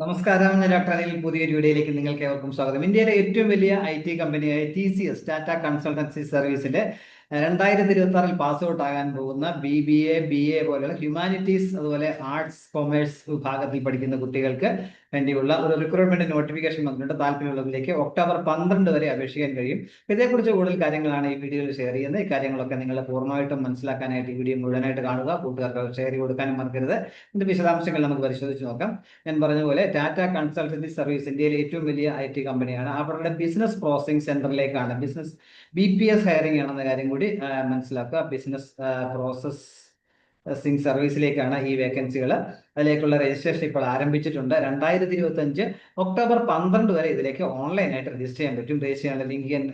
നമസ്കാരം. അനിൽ പുതിയൊരു വീഡിയോയിലേക്ക് നിങ്ങൾക്ക് ഏവർക്കും സ്വാഗതം. ഇന്ത്യയിലെ ഏറ്റവും വലിയ ഐ ടി കമ്പനിയായ T C S Tata consultancy സർവീസിന്റെ രണ്ടായിരത്തി ഇരുപത്തി ആറിൽ പാസ് ഔട്ട് ആകാൻ പോകുന്ന B B A B A പോലെയുള്ള ഹ്യൂമാനിറ്റീസ് അതുപോലെ ആർട്സ് കൊമേഴ്സ് വിഭാഗത്തിൽ പഠിക്കുന്ന കുട്ടികൾക്ക് വേണ്ടിയുള്ള ഒരു റിക്രൂട്ട്മെന്റ് നോട്ടിഫിക്കേഷൻ വന്നിട്ടുണ്ട്. താല്പര്യമുള്ളതിലേക്ക് ഒക്ടോബർ പന്ത്രണ്ട് വരെ അപേക്ഷിക്കാൻ കഴിയും. ഇതേക്കുറിച്ച് കൂടുതൽ കാര്യങ്ങളാണ് ഈ വീഡിയോയിൽ ഷെയർ ചെയ്യുന്നത്. ഈ കാര്യങ്ങളൊക്കെ നിങ്ങൾ പൂർണമായിട്ടും മനസ്സിലാക്കാനായിട്ട് ഈ വീഡിയോ മുഴുവനായിട്ട് കാണുക. കൂട്ടുകാർക്ക് ഷെയർ കൊടുക്കാനും മറക്കരുത്. ഇതിന്റെ വിശദാംശങ്ങൾ നമുക്ക് പരിശോധിച്ച് നോക്കാം. ഞാൻ പറഞ്ഞ പോലെ ടാറ്റ കൺസൾട്ടൻസി സർവീസ് ഇന്ത്യയിലെ ഏറ്റവും വലിയ ഐ ടി കമ്പനിയാണ് അവരുടെ business processing സെന്ററിലേക്കാണ് business B P S hiring ആണെന്ന കാര്യം ആ, മനസ്സിലാക്കുക ബിസിനസ് പ്രോസസ് സിംഗ് സർവീസിലേക്കാണ് ഈ വേക്കൻസികൾ അതിലേക്കുള്ള രജിസ്ട്രേഷൻ ഇപ്പോൾ ആരംഭിച്ചിട്ടുണ്ട്. രണ്ടായിരത്തി ഇരുപത്തി അഞ്ച് ഒക്ടോബർ പന്ത്രണ്ട് വരെ ഇതിലേക്ക് ഓൺലൈനായിട്ട് രജിസ്റ്റർ ചെയ്യാൻ പറ്റും. രജിസ്റ്റർ ചെയ്യാനുള്ള ലിങ്ക് ഞാൻ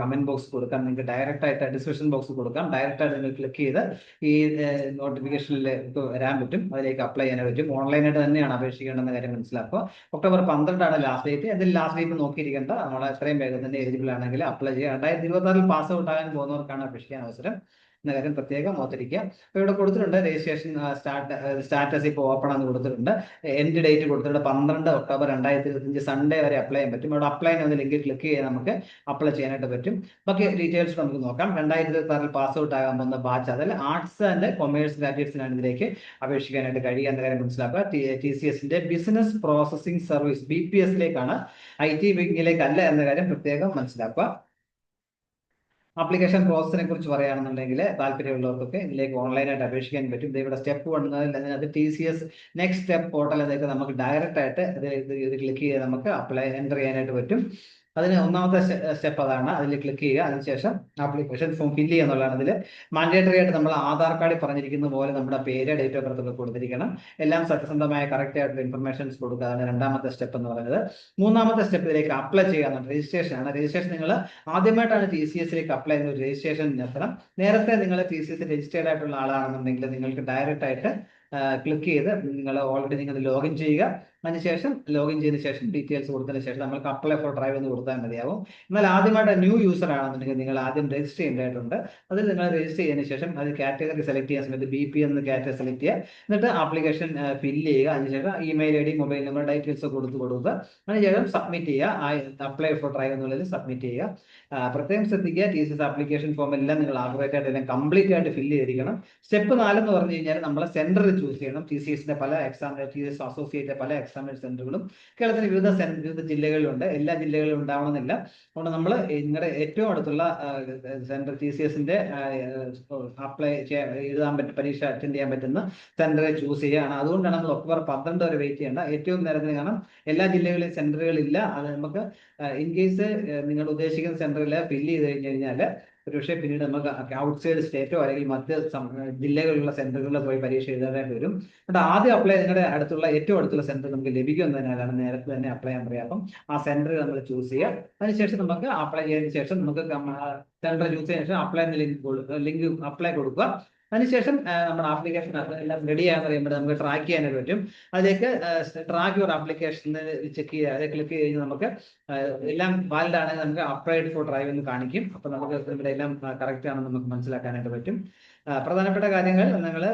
കമന്റ് ബോക്സ് കൊടുക്കാം. നിങ്ങൾക്ക് ഡയറക്റ്റ് ആയിട്ട് ഡിസ്ക്രിപ്ഷൻ ബോക്സ് കൊടുക്കാം. ഡയറക്റ്റ് ആയിട്ട് നിങ്ങൾ ക്ലിക്ക് ചെയ്ത് ഈ നോട്ടിഫിക്കേഷനിലേക്ക് വരാൻ പറ്റും. അതിലേക്ക് അപ്ലൈ ചെയ്യാൻ പറ്റും. ഓൺലൈനായിട്ട് തന്നെയാണ് അപേക്ഷിക്കേണ്ടെന്ന കാര്യം മനസ്സിലാക്കുക. ഒക്ടോബർ പന്ത്രണ്ടാണ് ലാസ്റ്റ് ഡേറ്റ്. അതിൽ ലാസ്റ്റ് ഡേറ്റ് നോക്കിയിരിക്കേണ്ട. നമ്മൾ എത്രയും വേഗം തന്നെ എലിജിബിൾ ആണെങ്കിൽ അപ്ലൈ ചെയ്യുക രണ്ടായിരത്തി ഇരുപത്തി ആറിൽ പാസ് ഔട്ട് ആകാൻ പോകുന്നവർക്കാണ് അപേക്ഷിക്കാൻ അവസരം. എന്ന കാര്യം പ്രത്യേകം ഓർത്തിരിക്കുക. അപ്പോൾ ഇവിടെ കൊടുത്തിട്ടുണ്ട് രജിസ്ട്രേഷൻ സ്റ്റാർട്ട് സ്റ്റാറ്റസ് ഇപ്പോൾ ഓപ്പൺ ആണെന്ന് കൊടുത്തിട്ടുണ്ട്. എൻഡ് ഡേറ്റ് കൊടുത്തിട്ടുണ്ട് പന്ത്രണ്ട് ഒക്ടോബർ രണ്ടായിരത്തി ഇരുപത്തഞ്ച് സൺഡേ വരെ അപ്ലൈ ചെയ്യാൻ പറ്റും. ഇവിടെ അപ്ലൈ എന്ന ലിങ്കിൽ ക്ലിക്ക് ചെയ്ത് നമുക്ക് അപ്ലൈ ചെയ്യാനായിട്ട് പറ്റും. ബാക്കി ഡീറ്റെയിൽസ് നമുക്ക് നോക്കാം. രണ്ടായിരത്തി ഇരുപത്തി പാസ് ഔട്ട് ആകാൻ പോകുന്ന ബാച്ച് അതിൽ ആർട്സ് ആൻഡ് കൊമേഴ്സ് ഗ്രാജുവേറ്റ്സിനാണ് ഇതിലേക്ക് അപേക്ഷിക്കാനായിട്ട് കഴിയുക എന്ന കാര്യം മനസ്സിലാക്കുക. ടി സി എസിന്റെ business processing service B P എസിലേക്കാണ് I T വിങ്ങിലേക്കല്ല എന്ന കാര്യം പ്രത്യേകം മനസ്സിലാക്കുക. ആപ്ലിക്കേഷൻ പ്രോസസ്സിനെ കുറിച്ച് പറയുകയാണെന്നുണ്ടെങ്കിൽ താല്പര്യമുള്ളവർക്കൊക്കെ ഇതിലേക്ക് ഓൺലൈനായിട്ട് അപേക്ഷിക്കാൻ പറ്റും. ഇവിടെ സ്റ്റെപ്പ് വന്നതിൽ അതിനകത്ത് T C S next step portal പോർട്ടലിലേക്ക് നമുക്ക് ഡയറക്റ്റ് ആയിട്ട് ഇത് ഇത് ക്ലിക്ക് ചെയ്ത് നമുക്ക് അപ്ലൈ എന്റർ ചെയ്യാനായിട്ട് പറ്റും. അതിന് ഒന്നാമത്തെ സ്റ്റെപ്പ് അതാണ് അതിൽ ക്ലിക്ക് ചെയ്യുക. അതിനുശേഷം ആപ്ലിക്കേഷൻ ഫോം ഫില്ല് ചെയ്യുക എന്നുള്ളതാണ് അതിൽ മാൻഡേറ്ററി ആയിട്ട് നമ്മൾ ആധാർ കാർഡിൽ പറഞ്ഞിരിക്കുന്ന പോലെ നമ്മുടെ പേര് ഡേറ്റ് ഓഫ് ബർത്ത് ഒക്കെ കൊടുത്തിരിക്കണം. എല്ലാം സത്യസന്ധമായ കറക്റ്റ് ആയിട്ടുള്ള ഇൻഫർമേഷൻസ് കൊടുക്കുക. അതാണ് രണ്ടാമത്തെ സ്റ്റെപ്പ് എന്ന് പറയുന്നത്. മൂന്നാമത്തെ സ്റ്റെപ്പ് ഇതിലേക്ക് അപ്ലൈ ചെയ്യുക രജിസ്ട്രേഷൻ ആണ്. രജിസ്ട്രേഷൻ നിങ്ങൾ ആദ്യമായിട്ടാണ് ടി സി എസിലേക്ക് അപ്ലൈ ചെയ്യുന്ന രജിസ്ട്രേഷൻ നിർത്തണം. നേരത്തെ നിങ്ങൾ ടി സി എസ് രജിസ്റ്റേർഡ് ആയിട്ടുള്ള ആളാണെന്നുണ്ടെങ്കിൽ നിങ്ങൾക്ക് ഡയറക്റ്റ് ആയിട്ട് ക്ലിക്ക് ചെയ്ത് നിങ്ങൾ ഓൾറെഡി നിങ്ങൾ ലോഗിൻ ചെയ്യുക. അതിനുശേഷം ലോഗിൻ ചെയ്ത ശേഷം ഡീറ്റെയിൽസ് കൊടുത്തതിന് ശേഷം നമുക്ക് അപ്ലൈ ഫോർ ഡ്രൈവ് എന്ന് കൊടുത്താൽ മതിയാവും. എന്നാൽ ആദ്യമായിട്ട് ന്യൂ യൂസർ ആണെന്നുണ്ടെങ്കിൽ നിങ്ങൾ ആദ്യം രജിസ്റ്റർ ചെയ്യേണ്ടതായിട്ടുണ്ട്. അതിൽ നിങ്ങൾ രജിസ്റ്റർ ചെയ്തതിന് ശേഷം അത് കാറ്റഗറി സെലക്ട് ചെയ്യാൻ സമയത്ത് ബി പി എന്ന് കാറ്റഗറി സെലക്ട് ചെയ്യുക. എന്നിട്ട് ആപ്ലിക്കേഷൻ ഫില്ല് ചെയ്യുക. അതിനുശേഷം email I D mobile number details കൊടുത്ത് കൊടുക്കുക. അതിനുശേഷം സബ്മിറ്റ് ചെയ്യുക. അപ്ലൈ ഫോർ ഡ്രൈവ് എന്നുള്ളതിൽ സബ്മിറ്റ് ചെയ്യുക. പ്രത്യേകം ശ്രദ്ധിക്കുക. T C S application form എല്ലാം നിങ്ങൾ ആക്യുറേറ്റ് ആയിട്ട് എല്ലാം കംപ്ലീറ്റ് ആയിട്ട് ഫില്ല് ചെയ്തിരിക്കണം. സ്റ്റെപ്പ് നാലെന്ന് പറഞ്ഞു കഴിഞ്ഞാൽ നമ്മൾ സെന്റർ ചൂസ് ചെയ്യണം. ടി സി എസിന്റെ പല exam T C S associate പല എക്സാമിനേഷൻ സെന്ററുകളും കേരളത്തിലെ വിവിധ വിവിധ ജില്ലകളിലുണ്ട്. എല്ലാ ജില്ലകളിലും ഉണ്ടാവണമെന്നില്ല. അതുകൊണ്ട് നമ്മൾ നിങ്ങളുടെ ഏറ്റവും അടുത്തുള്ള സെന്റർ ടി സി എസിന്റെ അപ്ലൈ എഴുതാൻ പറ്റും പരീക്ഷ അറ്റൻഡ് ചെയ്യാൻ പറ്റുന്ന സെന്ററെ ചൂസ് ചെയ്യുകയാണ്. അതുകൊണ്ടാണ് നമ്മൾ ഒക്ടോബർ പന്ത്രണ്ട് വരെ വെയിറ്റ് ചെയ്യേണ്ട. ഏറ്റവും നേരത്തിന് കാരണം എല്ലാ ജില്ലകളിലും സെന്ററുകളില്ല. അത് നമുക്ക് ഇൻ കേസ് നിങ്ങൾ ഉദ്ദേശിക്കുന്ന സെന്ററിൽ ഫില്ല് ചെയ്ത് കഴിഞ്ഞു കഴിഞ്ഞാൽ ഒരുപക്ഷെ പിന്നീട് നമുക്ക് ഔട്ട്സൈഡ് സ്റ്റേറ്റോ അല്ലെങ്കിൽ മറ്റ് ജില്ലകളിലുള്ള സെന്ററുകളിൽ പോയി പരീക്ഷ എഴുതാനായിട്ട് വരും. എന്നിട്ട് ആദ്യം അപ്ലൈ നിങ്ങളുടെ അടുത്തുള്ള ഏറ്റവും അടുത്തുള്ള സെന്റർ നമുക്ക് ലഭിക്കും എന്നതിനാലാണ് നേരത്തെ തന്നെ അപ്ലൈ ചെയ്യാൻ പറയാം അപ്പം ആ സെന്റർ നമ്മൾ ചൂസ് ചെയ്യുക. അതിനുശേഷം നമുക്ക് അപ്ലൈ ചെയ്തതിനു ശേഷം നമുക്ക് സെന്റർ ചൂസ് ചെയ്തതിനു ശേഷം അപ്ലൈ ലിങ്ക് ലിങ്ക് അപ്ലൈ കൊടുക്കുക. അതിനുശേഷം നമ്മുടെ ആപ്ലിക്കേഷൻ എല്ലാം റെഡി ആയെന്ന് പറയുമ്പോൾ നമുക്ക് ട്രാക്ക് ചെയ്യാനായിട്ട് പറ്റും. അതിലേക്ക് ട്രാക്ക് യുവർ ആപ്ലിക്കേഷൻ ചെക്ക് ചെയ്യുക അത് ക്ലിക്ക് ചെയ്ത് നമുക്ക് എല്ലാം വാലിഡ് ആണെങ്കിൽ നമുക്ക് അപ്ലൈഡ് ഫോർ ഡ്രൈവ് എന്ന് കാണിക്കും. അപ്പൊ നമുക്ക് ഇവിടെ എല്ലാം കറക്റ്റ് ആണെന്ന് നമുക്ക് മനസ്സിലാക്കാനായിട്ട് പറ്റും. പ്രധാനപ്പെട്ട കാര്യങ്ങൾ നിങ്ങൾ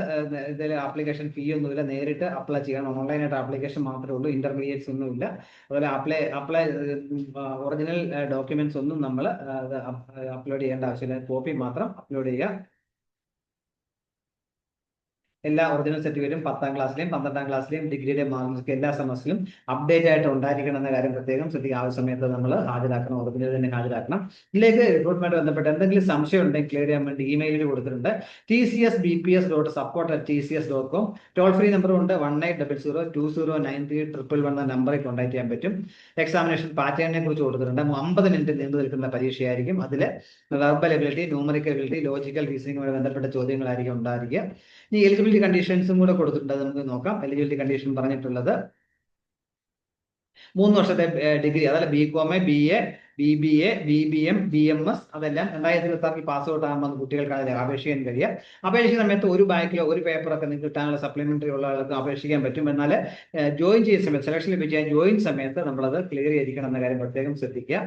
ഇതിൽ ആപ്ലിക്കേഷൻ ഫീ ഒന്നുമില്ല. നേരിട്ട് അപ്ലൈ ചെയ്യണം. ഓൺലൈനായിട്ട് ആപ്ലിക്കേഷൻ മാത്രമേ ഉള്ളൂ. ഇന്റർമീഡിയറ്റ്സ് ഒന്നുമില്ല. അതുപോലെ അപ്ലൈ അപ്ലൈ ഒറിജിനൽ ഡോക്യുമെന്റ്സ് ഒന്നും നമ്മൾ അപ്ലോഡ് ചെയ്യേണ്ട ആവശ്യമില്ല. കോപ്പി മാത്രം അപ്ലോഡ് ചെയ്യുക. എല്ലാ ഒറിജിനൽ സർട്ടിഫിക്കറ്റും പത്താം ക്ലാസ്സിലെയും പന്ത്രണ്ടാം ക്ലാസ്സിലെയും ഡിഗ്രിയുടെ മാർക്സ് എല്ലാ സെമസ്റ്ററിലും അപ്ഡേറ്റ് ആയിട്ട് ഉണ്ടായിരിക്കണം എന്ന കാര്യം പ്രത്യേകം ശ്രദ്ധിക്കുക. ആ സമയത്ത് നമ്മൾ ഹാജരാക്കണം ഒറിജിനൽ തന്നെ ഹാജരാക്കണം. ഇതിലേക്ക് റിക്രൂട്ട്മെന്റ് ബന്ധപ്പെട്ട് എന്തെങ്കിലും സംശയം ഉണ്ടെങ്കിൽ ക്ലിയർ ചെയ്യാൻ വേണ്ടി ഇമെയിലിൽ കൊടുത്തിട്ടുണ്ട്. T C S B P S dot support at T C S dot com toll free number ഉണ്ട് one eight double zero two zero nine three triple one എന്ന നമ്പറിൽ കോൺടാക്ട് ചെയ്യാൻ പറ്റും. എക്സാമിനേഷൻ പാറ്റേണിനെ കുറിച്ച് കൊടുത്തിട്ടുണ്ട്. അമ്പത് മിനിറ്റ് നീണ്ടു നിൽക്കുന്ന പരീക്ഷയായിരിക്കും അതിൽ verbal ability numerical ability logical റീസണിങ്ങുമായി ബന്ധപ്പെട്ട ചോദ്യങ്ങളായിരിക്കും ഉണ്ടായിരിക്കുക. ഇനി എലിജിബിലിറ്റി കണ്ടീഷൻസും കൂടെ കൊടുത്തിട്ടുണ്ട്. നമുക്ക് നോക്കാം. എലിജിബിലിറ്റി കണ്ടീഷൻ പറഞ്ഞിട്ടുള്ളത് മൂന്ന് വർഷത്തെ ഡിഗ്രി അതല്ല B com B A B B A B B M B M S അതെല്ലാം രണ്ടായിരത്തി ഇരുപത്തി ആറിൽ പാസ് ഔട്ട് ആകുമ്പോൾ കുട്ടികൾക്ക് അതിൽ അപേക്ഷിക്കാൻ കഴിയുക അപേക്ഷിക്കുന്ന സമയത്ത് ഒരു ബാക്കിലോ ഒരു പേപ്പറൊക്കെ നിങ്ങൾക്ക് കിട്ടാനുള്ള സപ്ലിമെന്ററി ഉള്ള ആൾക്ക് അപേക്ഷിക്കാൻ പറ്റും. എന്നാൽ ജോയിൻ ചെയ്യുന്ന സമയത്ത് സെലക്ഷൻ ലഭിച്ച ജോയിൻ സമയത്ത് നമ്മളത് ക്ലിയർ ചെയ്തിരിക്കണം എന്ന കാര്യം പ്രത്യേകം ശ്രദ്ധിക്കുക.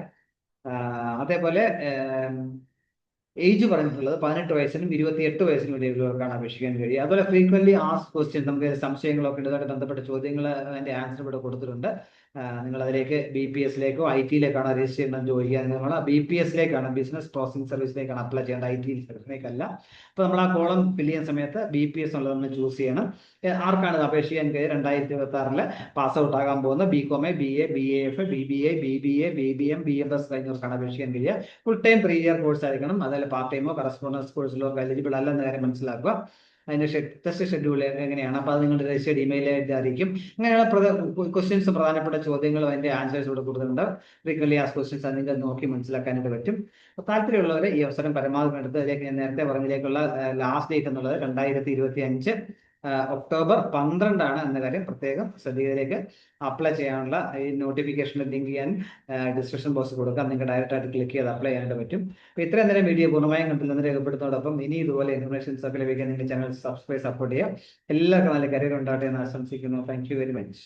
അതേപോലെ ഏജ് പറഞ്ഞിട്ടുള്ളത് പതിനെട്ട് വയസ്സിനും ഇരുപത്തിയെട്ട് വയസ്സിനും ഇടയിലുള്ളവർക്കാണ് അപേക്ഷിക്കാൻ കഴിയുക. അതുപോലെ ഫ്രീക്വൻലി ആസ് ക്വസ്റ്റ്യൻ നമുക്ക് സംശയങ്ങളൊക്കെ ഇതുമായിട്ട് ബന്ധപ്പെട്ട ചോദ്യങ്ങൾ അതിന്റെ ആൻസർ ഇവിടെ കൊടുത്തിട്ടുണ്ട്. നിങ്ങൾ അതിലേക്ക് ബി പി എസിലേക്കോ ഐ ടിയിലേക്കാണ് രജിസ്റ്റർ ചെയ്യണമെന്ന് ചോദിക്കുക നമ്മൾ ബി പി എസിലേക്കാണ് ബിസിനസ് പ്രോസസിംഗ് സർവീസിലേക്കാണ് അപ്ലൈ ചെയ്യേണ്ടത്. ഐ ടി സർവീസിലേക്കല്ല അപ്പോൾ നമ്മൾ ആ കോളം ഫില്ല് ചെയ്യുന്ന സമയത്ത് ബി പി എസ് ഉള്ളത് നമ്മൾ ചൂസ് ചെയ്യണം. ആർക്കാണ് ഇത് അപേക്ഷിക്കാൻ കഴിയുക? രണ്ടായിരത്തി ഇരുപത്തി ആറിൽ പാസ് ഔട്ട് ആകാൻ പോകുന്ന B Com A B A B A F B B A B B A B B M B M S കഴിഞ്ഞവർക്കാണ് അപേക്ഷിക്കാൻ കഴിയുക. Full time three year course ആയിരിക്കണം. അതായത് പാർട്ട് ടൈമോ കറസ്പോണ്ടൻസ് കോഴ്സിലോ എലിജിബിൾ അല്ലെന്ന കാര്യം മനസ്സിലാക്കുക. അതിന്റെ ടെസ്റ്റ് ഷെഡ്യൂൾ എങ്ങനെയാണ്? അപ്പോൾ അത് നിങ്ങളുടെ രജിസ്റ്റേഡ് ഇമെയിൽ ആയിരിക്കും അങ്ങനെയുള്ള ക്വസ്റ്റ്യൻസ് പ്രധാനപ്പെട്ട ചോദ്യങ്ങളും അതിന്റെ ആൻസേഴ്സ് ഇവിടെ കൊടുത്തിട്ടുണ്ട്. ഫ്രീക്വൻലി ആസ് ക്വസ്റ്റ്യൻസ് അത് നിങ്ങൾക്ക് നോക്കി മനസ്സിലാക്കാനൊക്കെ പറ്റും. അപ്പോൾ താല്പര്യമുള്ളവർ ഈ അവസരം പരമാവധി എടുത്ത് അതിലേക്ക് ഞാൻ നേരത്തെ പറഞ്ഞതിലേക്കുള്ള ലാസ്റ്റ് ഡേറ്റ് എന്നുള്ളത് രണ്ടായിരത്തി ഇരുപത്തി അഞ്ച് ഒക്ടോബർ പന്ത്രണ്ടാണ് എന്ന കാര്യം പ്രത്യേകം ശ്രദ്ധിക്കയിലേക്ക് അപ്ലൈ ചെയ്യാനുള്ള ഈ നോട്ടിഫിക്കേഷന്റെ ലിങ്ക് ഞാൻ ഡിസ്ക്രിപ്ഷൻ ബോക്സ് കൊടുക്കാം. നിങ്ങൾക്ക് ഡയറക്റ്റായിട്ട് ക്ലിക്ക് ചെയ്ത് അപ്ലൈ ചെയ്യാനായിട്ട് പറ്റും. അപ്പോൾ ഇത്രയും നേരം വീഡിയോ പൂർണമായും കണ്ടില്ലെന്ന് രേഖപ്പെടുത്തുന്നതോടൊപ്പം ഇനി ഇതുപോലെ ഇൻഫർമേഷൻസ് ഒക്കെ ലഭിക്കാൻ നിങ്ങൾ ചാനൽ സബ്സ്ക്രൈബ് സപ്പോർട്ട് ചെയ്യുക. എല്ലാവർക്കും നല്ല കരിയർ ഉണ്ടാകട്ടെ എന്ന് ആശംസിക്കുന്നു. Thank very much